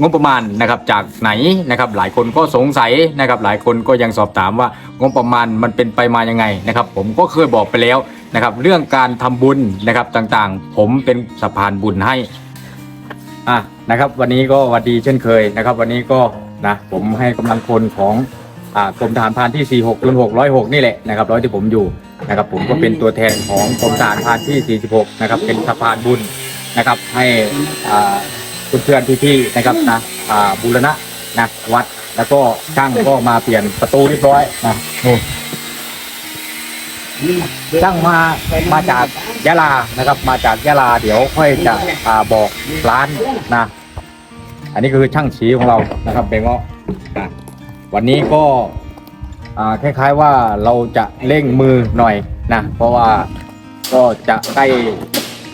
งบประมาณนะครับจากไหนนะครับหลายคนก็สงสัยนะครับหลายคนก็ยังสอบถามว่างบประมาณมันเป็นไปมายังไงนะครับผมก็เคยบอกไปแล้วนะครับเรื่องการทำบุญนะครับต่างๆ ผมเป็นสะพานบุญให้อะนะครับวันนี้ก็วัดดีเช่นเคยนะครับ วันนี้ก็นะผมให้กำลังพลของอ่ากรมทหารพานที่ 46รุ่น6 106 นี่แหละนะครับร้อยที่ผมอยู่นะครับผมก็เป็นตัวแทนของกรมทหารพานที่ 46 นะครับเป็นสะพานบุญนะครับให้อ่า เพื่อนๆพี่ๆนะครับนะอ่าบูรณะนะวัดแล้วก็ช่างก็มาเปลี่ยนประตูเรียบร้อยนะนู่นช่างมามาจากยะลานะครับ มาจากยะลาเดี๋ยวค่อยจะอ่าบอกร้านนะ อันนี้คือช่างสีของเรานะครับเบงเงาะนะวันนี้ก็อ่าคล้ายๆว่าเราจะเร่งมือหน่อยนะเพราะว่าก็จะใกล้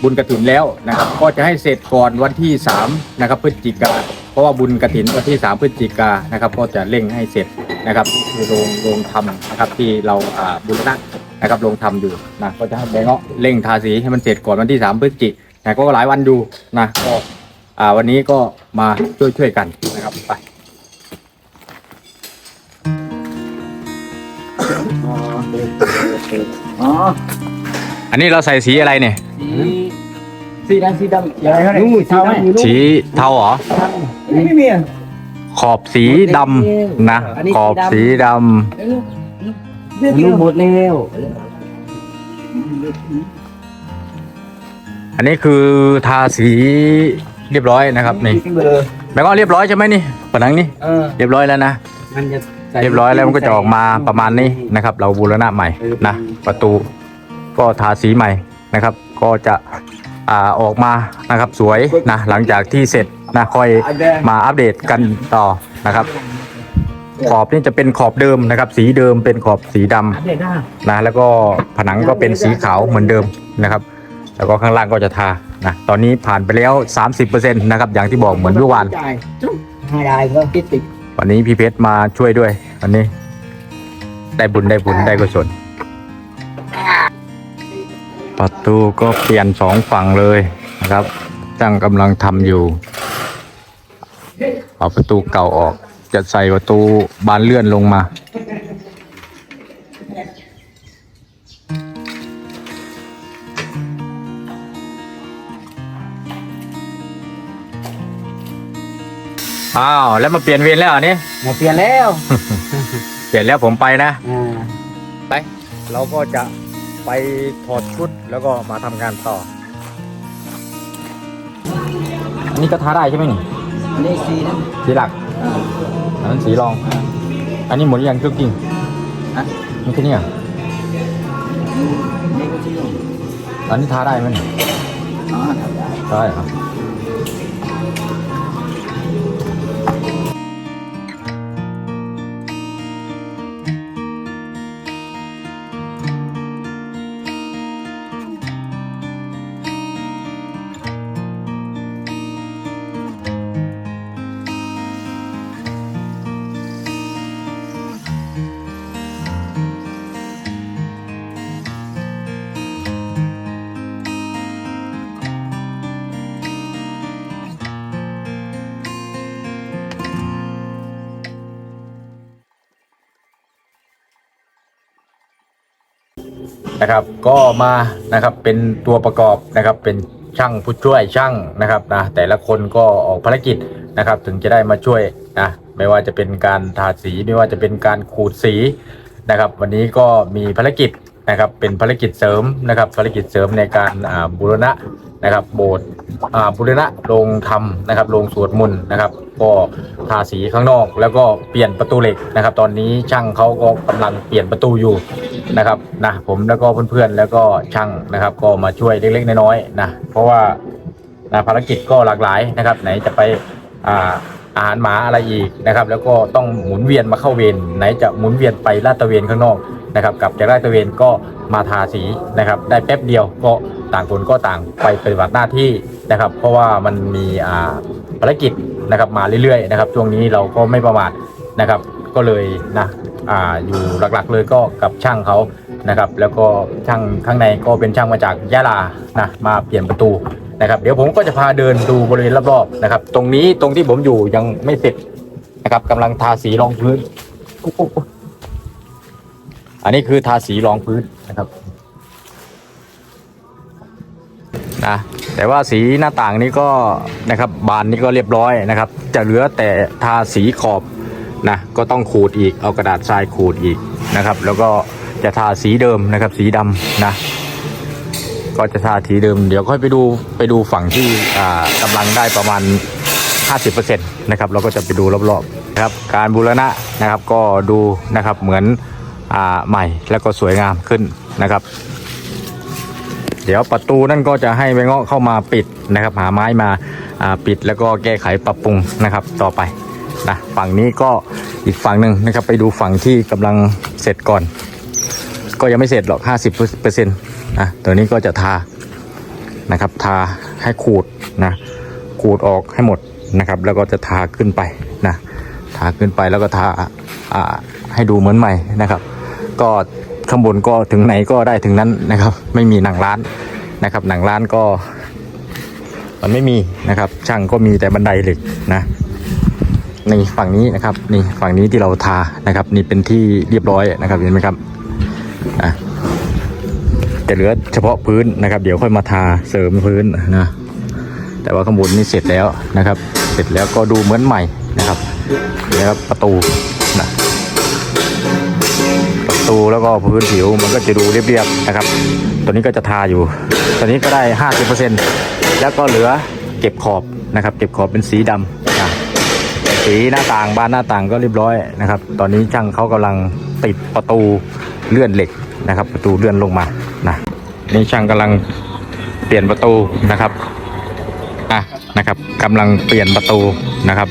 บุญกระถินแล้วนะครับ ก็จะให้เสร็จก่อนวันที่3นะครับพฤศจิกาเพราะว่าบุญกระถินวันที่ 3 พฤศจิกานะครับก็จะเร่งให้เสร็จนะครับคือโรงโรงทำนะครับที่เราอ่าบุรณะนะครับลงทำอยู่นะก็จะให้แบงเงาะเร่งทาสีให้มันเสร็จก่อนวันที่สามพฤศจิกนะก็หลายวันอยู่นะก็อ่าวันนี้ก็มาช่วยช่วยๆกันนะครับไปอ๋อ อันนี้เราใส่สีอะไรเนี่ย สีดำสีดำอะไรเขาเนี่ยสีเทาไหมสีเทาเหรอไม่มีอะขอบสีดำนะอันนี้สีดำขอบสีดรู้หมดแล้วำอันนี้คือทาสีเรียบร้อยนะครับนี่เบอร์แบงค์เงาะเรียบร้อยใช่ไหมนี่ผนังนี่เออเรียบร้อยแล้วนะ มันจะใส่เรียบร้อยแล้วมันก็จะออกมาประมาณนี้นะครับ เราบูรณะใหม่นะประตู ก็ทาสีใหม่นะครับ ก็จะอ่าออกมานะครับสวยนะหลังจากที่เสร็จนะค่อยมาอัปเดตกันต่อนะครับ ขอบนี่จะเป็นขอบเดิมนะครับ สีเดิมเป็นขอบสีดำเด็ดอะนะแล้วก็ผนังก็เป็นสีขาวเหมือนเดิมนะครับ แล้วก็ข้างล่างก็จะทานะตอนนี้ผ่านไปแล้ว 30%นะครับอย่างที่บอกเหมือนเมื่อวานจ่ายให้ได้ก็คิดติดวันนี้พี่เพชรมาช่วยด้วยวันนี้ ได้บุญได้บุญได้กุศล ประตูก็เปลี่ยนสองฝั่งเลยนะครับจ้างกำลังทำอยู่ เอาประตูเก่าออกจะใส่ประตูบานเลื่อนลงมา อ้าว แล้วมาเปลี่ยนเวรแล้วเหรอเนี่ยมาเปลี่ยนแล้ว เปลี่ยนแล้วผมไปนะ อ่า ไป เราก็จะ ไปถอดชุดแล้วก็มาทำงานต่อ อันนี้ก็ทาได้ใช่ไหมนี่อันนี้สีนะสีหลักอันนั้นสีรอง อันนี้หมดหรือยังทุกจริงอะมันแค่นี้เหรอนี่ก็สีอันนี้ทาได้ไหมนี่อ๋อได้ครับ นะครับ ก็มานะครับเป็นตัวประกอบนะครับเป็นช่างผู้ช่วยช่างนะครับนะแต่ละคนก็ออกภารกิจนะครับ ถึงจะได้มาช่วยนะไม่ว่าจะเป็นการทาสีไม่ว่าจะเป็นการขูดสีนะครับ วันนี้ก็มีภารกิจ นะครับเป็นภารกิจเสริมนะครับภารกิจเสริมในการบูรณะนะครับโบสถ์บูรณะโรงธรรมนะครับโรงสวดมนต์นะครับก็ทาสีข้างนอก แล้วก็เปลี่ยนประตูเหล็กนะครับ ตอนนี้ช่างเขาก็กำลังเปลี่ยนประตูอยู่นะครับนะผมแล้วก็เพื่อนๆแล้วก็ช่างนะครับ ก็มาช่วยเล็กๆน้อยๆนะเพราะว่านะภารกิจก็หลากหลายนะครับ ไหนจะไปอ่าอาหารหมาอะไรอีกนะครับ แล้วก็ต้องหมุนเวียนมาเข้าเวรไหนจะหมุนเวียนไปลาดตระเวนข้างนอก นะครับกลับจากลาดตะเวนก็มาทาสีนะครับ ได้แป๊บเดียวก็ต่างคนก็ต่างไปปฏิบัติหน้าที่นะครับ เพราะว่ามันมีอ่าภารกิจนะครับมาเรื่อยๆนะครับช่วงนี้เราก็ไม่ประมาทนะครับ ก็เลยนะอ่าอยู่หลักๆเลยก็กับช่างเขานะครับ แล้วก็ช่างข้างในก็เป็นช่างมาจากยะลานะมาเปลี่ยนประตูนะครับ เดี๋ยวผมก็จะพาเดินดูบริเวณรอบๆนะครับ ตรงนี้ตรงที่ผมอยู่ยังไม่เสร็จนะครับกำลังทาสีรองพื้นโอันนี้คือทาสีรองพื้นนะครับนะแต่ว่าสีหน้าต่างนี้ก็นะครับบานนี้ก็เรียบร้อยนะครับ จะเหลือแต่ทาสีขอบนะก็ต้องขูดอีกเอากระดาษทรายขูดอีกนะครับ แล้วก็จะทาสีเดิมนะครับ สีดำนะก็จะทาสีเดิม เดี๋ยวค่อยไปดูไปดูฝั่งที่กำลังได้ประมาณ 50%นะครับเราก็จะไปดูรอบๆนะครับการบูรณะนะครับก็ดูนะครับเหมือน ใหม่แล้วก็สวยงามขึ้นนะครับ เดี๋ยวประตูนั่นก็จะให้ไปเงาะเข้ามาปิดนะครับ หาไม้มาอ่าปิดแล้วก็แก้ไขปรับปรุงนะครับต่อไปนะฝั่งนี้ก็อีกฝั่งหนึ่งนะครับ ไปดูฝั่งที่กำลังเสร็จก่อน ก็ยังไม่เสร็จหรอก 50%นะตัวนี้ก็จะทานะครับทาให้ขูดนะขูดออกให้หมดนะครับ แล้วก็จะทาขึ้นไปนะทาขึ้นไปแล้วก็ทาอ่าให้ดูเหมือนใหม่นะครับ ก็ข้างบนก็ถึงไหนก็ได้ถึงนั้นนะครับ ไม่มีหนังร้านนะครับ หนังร้านก็ มันไม่มีนะครับ ช่างก็มีแต่บันไดเหล็กนะในฝั่งนี้นะครับนี่ฝั่งนี้ที่เราทานะครับ นี่เป็นที่เรียบร้อยนะครับเห็นไหมครับนะจะเหลือเฉพาะพื้นนะครับ เดี๋ยวค่อยมาทาเสริมพื้นนะแต่ว่าข้างบนนี่เสร็จแล้วนะครับ เสร็จแล้วก็ดูเหมือนใหม่นะครับแล้วก็ประตูนะ ตูแล้วก็พื้นผิวมันก็จะดูเรียบๆนะครับ ตัวนี้ก็จะทาอยู่ตัวนี้ก็ได้ห้าสิบเปอร์เซ็นแล้วก็เหลือเก็บขอบนะครับ เก็บขอบเป็นสีดำนะสีหน้าต่างบานหน้าต่างก็เรียบร้อยนะครับ ตอนนี้ช่างเขากำลังติดประตูเลื่อนเหล็กนะครับ ประตูเลื่อนลงมานะนี่ช่างกำลังเปลี่ยนประตูนะครับอะนะครับกำลังเปลี่ยนประตูนะครับ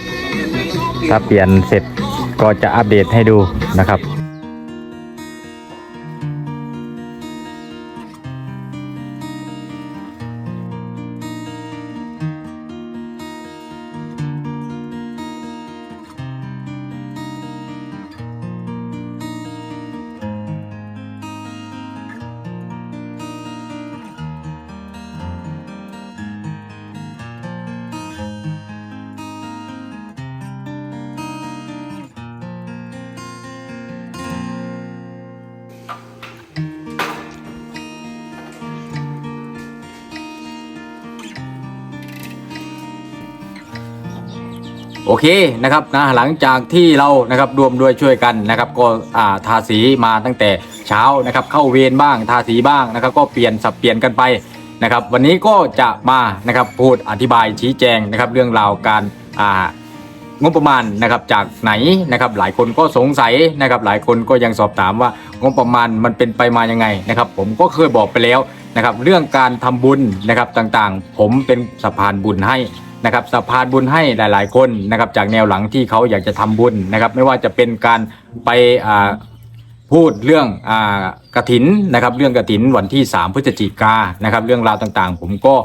ถ้าเปลี่ยนเสร็จก็จะอัปเดตให้ดูนะครับ โอเคนะครับนะหลังจากที่เรานะครับรวมด้วยช่วยกันนะครับก็อ่าทาสีมาตั้งแต่เช้านะครับเข้าเวรบ้างทาสีบ้างนะครับ ก็เปลี่ยนสับเปลี่ยนกันไปนะครับ วันนี้ก็จะมานะครับพูดอธิบายชี้แจงนะครับเรื่องราวการอ่างบประมาณนะครับจากไหนนะครับหลายคนก็สงสัยนะครับหลายคนก็ยังสอบถามว่างบประมาณมันเป็นไปมายังไงนะครับ ผมก็เคยบอกไปแล้วนะครับเรื่องการทำบุญนะครับต่างๆ ผมเป็นสะพานบุญให้ นะครับสะพานบุญให้หลาย ๆ คนนะครับจากแนวหลังที่เขาอยากจะทำบุญนะครับ ไม่ว่าจะเป็นการไปพูดเรื่องอกระถินนะครับ เรื่องกระถินวันที่ 3 พฤศจิกานะครับ เรื่องราวต่างๆ ผมก็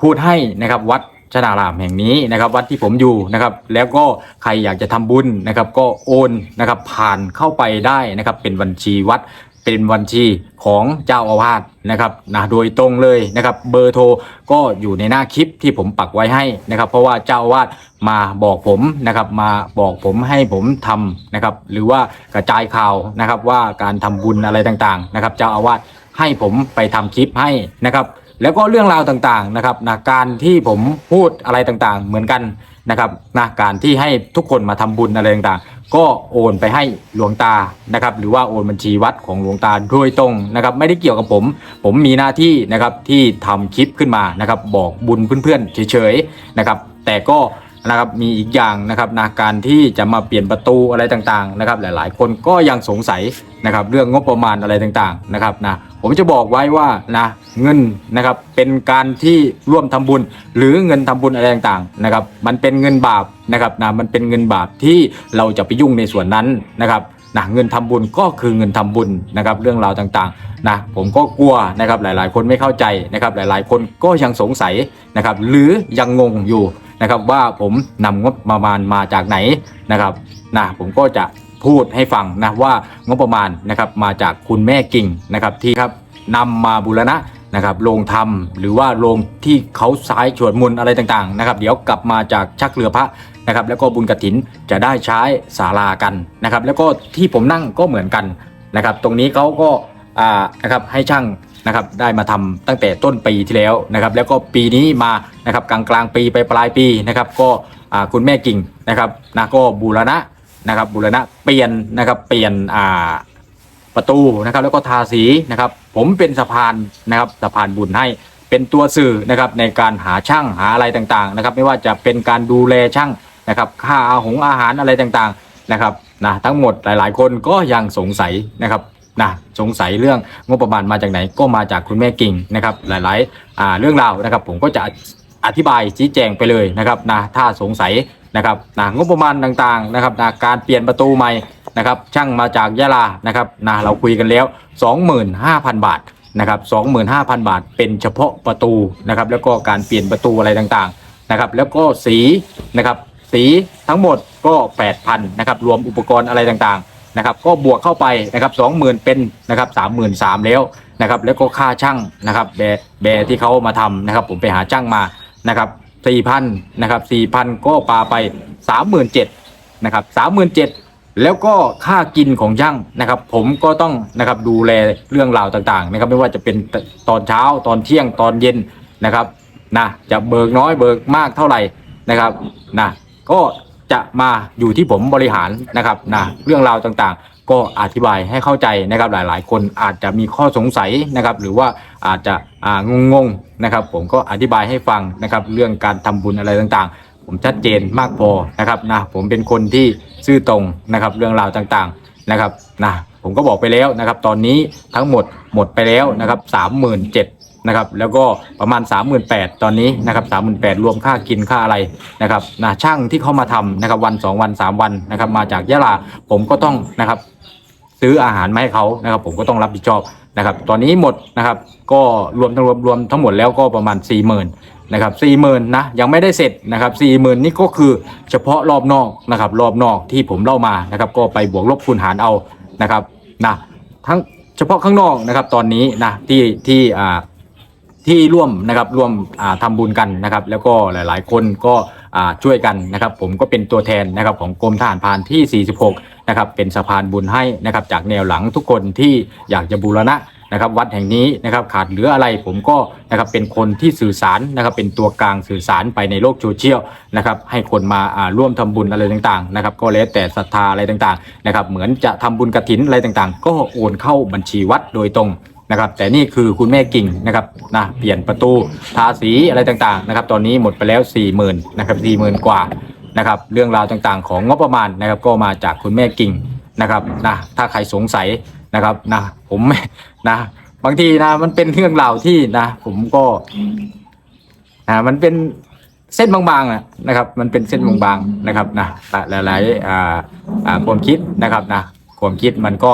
พูดให้นะครับวัดชนารามแห่งนี้นะครับ วัดที่ผมอยู่นะครับ แล้วก็ใครอยากจะทำบุญนะครับ ก็โอนนะครับผ่านเข้าไปได้นะครับ เป็นบัญชีวัด เป็นบัญชีของเจ้าอาวาสนะครับนะโดยตรงเลยนะครับ เบอร์โทรก็อยู่ในหน้าคลิปที่ผมปักไว้ให้นะครับ เพราะว่าเจ้าอาวาสมาบอกผมนะครับ มาบอกผมให้ผมทำนะครับ หรือว่ากระจายข่าวนะครับว่าการทำบุญอะไรต่างๆ นะครับ เจ้าอาวาสให้ผมไปทำคลิปให้นะครับ แล้วก็เรื่องราวต่างๆนะครับนะการที่ผมพูดอะไรต่างๆ เหมือนกัน นะครับนะการที่ให้ทุกคนมาทำบุญอะไรต่างๆ ก็โอนไปให้หลวงตานะครับหรือว่าโอนบัญชีวัดของหลวงตาโดยตรงนะครับไม่ได้เกี่ยวกับผม ผมมีหน้าที่นะครับที่ทำคลิปขึ้นมานะครับบอกบุญเพื่อนๆเฉยๆนะครับแต่ก็ นะครับมีอีกอย่างนะครับนะการที่จะมาเปลี่ยนประตูอะไรต่างๆนะครับหลายๆ คนก็ยังสงสัยนะครับเรื่องงบประมาณอะไรต่างๆนะครับนะผมจะบอกไว้ว่านะเงินนะครับเป็นการที่ร่วมทำบุญ หรือเงินทำบุญอะไรต่างๆนะครับมันเป็นเงินบาปนะครับนะมันเป็นเงินบาปที่เราจะไปยุ่งในส่วนนั้นนะครับนะเงินทำบุญก็คือเงินทำบุญนะครับเรื่องราวต่างๆนะผมก็กลัวนะครับหลายๆ คนไม่เข้าใจนะครับหลายๆ คนก็ยังสงสัยนะครับหรือยังงงอยู่ นะครับว่าผมนำงบประมาณมาจากไหนนะครับนะผมก็จะพูดให้ฟังนะว่างบประมาณนะครับมาจากคุณแม่กิ่งนะครับที่ครับนำมาบูรณะนะครับโรงทำหรือว่าโรงที่เขาสายฉวดมนอะไรต่างๆนะครับ เดี๋ยวกลับมาจากชักเรือพระนะครับ แล้วก็บุญกระถินจะได้ใช้ศาลากันนะครับ แล้วก็ที่ผมนั่งก็เหมือนกันนะครับ ตรงนี้เขาก็อ่านะครับให้ช่าง นะครับได้มาทำตั้งแต่ต้นปีที่แล้วนะครับแล้วก็ปีนี้มานะครับกลางกลางปีไปปลายปีนะครับก็คุณแม่กิ่งนะครับนะก็บูรณะนะครับบูรณะเปลี่ยนนะครับเปลี่ยนอ่าประตูนะครับแล้วก็ทาสีนะครับผมเป็นสะพานนะครับสะพานบุญให้เป็นตัวสื่อนะครับในการหาช่างหาอะไรต่างๆนะครับไม่ว่าจะเป็นการดูแลช่างนะครับค่าอาหงอาหารอะไรต่างๆนะครับนะทั้งหมดหลายๆ คนก็ยังสงสัยนะครับ นะสงสัยเรื่องงบประมาณมาจากไหนก็มาจากคุณแม่กิ่งนะครับหลายๆเรื่องราวนะครับผมก็จะอธิบายชี้แจงไปเลยนะครับนะถ้าสงสัยนะครับนะงบประมาณต่างๆนะครับนะการเปลี่ยนประตูใหม่นะครับช่างมาจากยะลานะครับนะเราคุยกันแล้ว 25,000 บาทนะครับ25,000 บาทเป็นเฉพาะประตูนะครับแล้วก็การเปลี่ยนประตูอะไรต่างๆนะครับแล้วก็สีนะครับสีทั้งหมดก็ 8,000นะครับรวมอุปกรณ์อะไรต่างๆ นะครับก็บวกเข้าไปนะครับ20,000เป็นนะครับ33,000แล้วนะครับแล้วก็ค่าช่างนะครับแบร์แบร์ที่เขามาทำนะครับผมไปหาช่างมานะครับ4,000นะครับ4,000ก็ปาไป37,000นะครับ37,000แล้วก็ค่ากินของช่างนะครับ ผมก็ต้องนะครับดูแลเรื่องราวต่างๆนะครับไม่ว่าจะเป็นตอนเช้าตอนเที่ยงตอนเย็นนะครับนะจะเบิกน้อยเบิกมากเท่าไหร่นะครับนะก็ จะมาอยู่ที่ผมบริหารนะครับนะเรื่องราวต่างๆ ก็อธิบายให้เข้าใจนะครับหลายๆ คนอาจจะมีข้อสงสัยนะครับ หรือว่าอาจจะอ่างงๆนะครับ ผมก็อธิบายให้ฟังนะครับเรื่องการทำบุญอะไรต่างๆ ผมชัดเจนมากพอนะครับนะผมเป็นคนที่ซื่อตรงนะครับเรื่องราวต่างๆนะครับนะผมก็บอกไปแล้วนะครับ ตอนนี้ทั้งหมดหมดไปแล้วนะครับสามหมื่นเจ็ด นะครับแล้วก็ประมาณ 38,000 ตอนนี้นะครับ38,000 รวมค่ากินค่าอะไรนะครับนะช่างที่เขามาทำนะครับวัน 2 วัน 3 วันนะครับมาจากยะลาผมก็ต้องนะครับซื้ออาหารมาให้เขานะครับผมก็ต้องรับผิดชอบนะครับตอนนี้หมดนะครับก็รวมทั้งรวมรวมทั้งหมดแล้วก็ประมาณ 4 0,000นะครับ40,000นะยังไม่ได้เสร็จนะครับ40,000นี่ก็คือเฉพาะรอบนอกนะครับรอบนอกที่ผมเล่ามานะครับก็ไปบวกลบคูณหารเอานะครับนะทั้งเฉพาะข้างนอกนะครับตอนนี้นะที่ที่อ่า ที่ร่วมนะครับร่วมอ่าทำบุญกันนะครับ แล้วก็หลาย ๆ คนก็ช่วยกันนะครับ ผมก็เป็นตัวแทนนะครับของกรมทหารพานที่ 46 นะครับ เป็นสะพานบุญให้นะครับ จากแนวหลังทุกคนที่อยากจะบูรณะนะครับ วัดแห่งนี้นะครับขาดเหลืออะไรผมก็นะครับเป็นคนที่สื่อสารนะครับเป็นตัวกลางสื่อสารไปในโลกโซเชียลนะครับให้คนมาร่วมทำบุญอะไรต่างๆนะครับก็แล้วแต่ศรัทธาอะไรต่างๆนะครับเหมือนจะทำบุญกระถินอะไรต่างๆ ก็โอนเข้าบัญชีวัดโดยตรง นะครับ แต่นี่คือคุณแม่กิ่งนะครับนะเปลี่ยนประตูทาสีอะไรต่างๆนะครับ ตอนนี้หมดไปแล้ว 4 0,000นะครับ40,000 กว่านะครับ เรื่องราวต่างๆ ของงบประมาณนะครับ ก็มาจากคุณแม่กิ่งนะครับนะถ้าใครสงสัยนะครับนะผมไม่นะบางทีนะมันเป็นเรื่องราวที่นะ ผมก็นะมันเป็นเส้นบางๆอะนะครับ มันเป็นเส้นบางๆนะครับนะหลายๆอ่าความคิดนะครับนะความคิดมันก็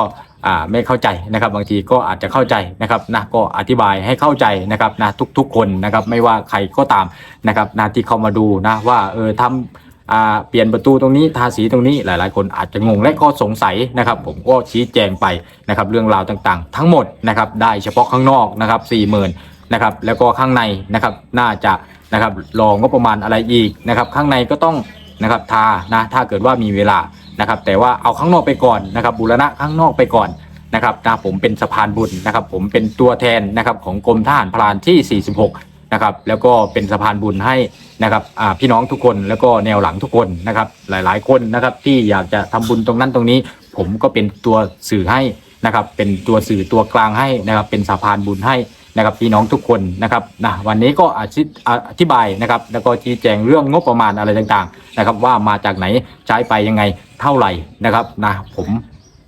ไม่เข้าใจนะครับ บางทีก็อาจจะเข้าใจนะครับนะก็อธิบายให้เข้าใจนะครับนะทุกๆคนนะครับไม่ว่าใครก็ตามนะครับนะที่เข้ามาดูนะว่าเออทำเปลี่ยนประตูตรงนี้ทาสีตรงนี้หลาย ๆ คนอาจจะงงและก็สงสัยนะครับ ผมก็ชี้แจงไปนะครับ เรื่องราวต่างๆ ทั้งหมดนะครับได้เฉพาะข้างนอกนะครับ4 0,000นะครับแล้วก็ข้างในนะครับน่าจะนะครับรองก็ประมาณอะไรอีกนะครับ ข้างในก็ต้องนะครับทานะถ้าเกิดว่ามีเวลา นะครับแต่ว่าเอาข้างนอกไปก่อนนะครับบูรณะข้างนอกไปก่อนนะครับนะผมเป็นสะพานบุญนะครับ ผมเป็นตัวแทนนะครับของกรมทหารพรานที่ 46 นะครับ แล้วก็เป็นสะพานบุญให้นะครับพี่น้องทุกคนแล้วก็แนวหลังทุกคนนะครับ หลายๆ คนนะครับที่อยากจะทำบุญตรงนั้นตรงนี้ ผมก็เป็นตัวสื่อให้นะครับ เป็นตัวสื่อตัวกลางให้นะครับ เป็นสะพานบุญให้ นะครับพี่น้องทุกคนนะครับนะวันนี้ก็อธิอธิบายนะครับ แล้วก็ชี้แจงเรื่องงบประมาณอะไรต่างๆนะครับ ว่ามาจากไหนใช้ไปยังไงเท่าไหร่นะครับนะผม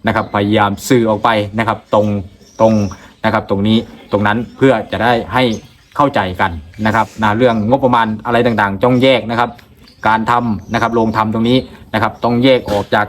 นะครับพยายามสื่อออกไปนะครับ ตรงตรงนะครับ ตรงนี้ตรงนั้นเพื่อจะได้ให้เข้าใจกันนะครับนะเรื่องงบประมาณอะไรต่างๆต้องแยกนะครับ การทำนะครับโรงทำตรงนี้นะครับต้องแยกออกจาก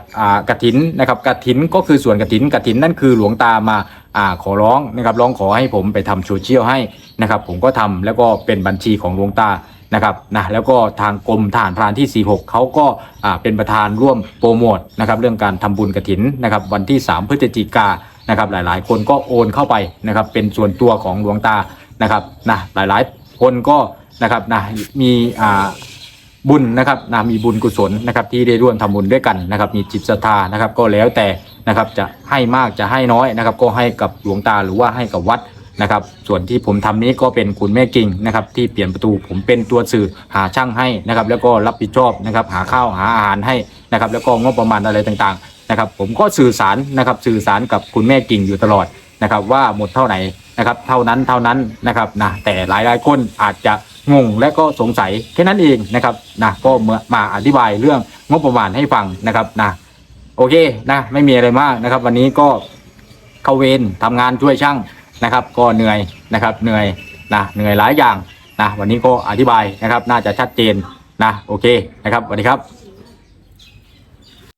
กระถินนะครับกระถินก็คือส่วนกระถินกระถินนั่นคือหลวงตามาอ่าขอร้องนะครับร้องขอให้ผมไปทำโซเชียลให้นะครับผมก็ทำแล้วก็เป็นบัญชีของหลวงตานะครับนะแล้วก็ทางกรมทหารพรานที่ 46 เขาก็าเป็นประธานร่วมโปรโมทนะครับเรื่องการทำบุญกระถินนะครับวันที่ 3 พฤศจิกานะครับหลายๆ คนก็โอนเข้าไปนะครับเป็นส่วนตัวของหลวงตานะครับนะหลายๆ คนก็นะครับนะมีอ่า บุญนะครับนะมีบุญกุศลนะครับที่ได้ร่วมทำบุญด้วยกันนะครับ มีจิตศรัทธานะครับ ก็แล้วแต่นะครับจะให้มากจะให้น้อยนะครับ ก็ให้กับหลวงตาหรือว่าให้กับวัดนะครับ ส่วนที่ผมทำนี้ก็เป็นคุณแม่กิ่งนะครับ ที่เปลี่ยนประตูผมเป็นตัวสื่อหาช่างให้นะครับ แล้วก็รับผิดชอบนะครับ หาข้าวหาอาหารให้นะครับ แล้วก็งบประมาณอะไรต่างๆนะครับ ผมก็สื่อสารนะครับ สื่อสารกับคุณแม่กิ่งอยู่ตลอดนะครับ ว่าหมดเท่าไหร่นะครับ เท่านั้นเท่านั้นนะครับนะแต่หลายๆคนอาจจะ งงและก็สงสัยแค่นั้นเองนะครับนะก็มามาอธิบายเรื่องงบประมาณให้ฟังนะครับนะโอเคนะไม่มีอะไรมากนะครับ วันนี้ก็เข้าเวรทำงานช่วยช่างนะครับ ก็เหนื่อยนะครับเหนื่อยนะเหนื่อยหลายอย่างนะวันนี้ก็อธิบายนะครับ น่าจะชัดเจนนะโอเคนะครับสวัสดีครับ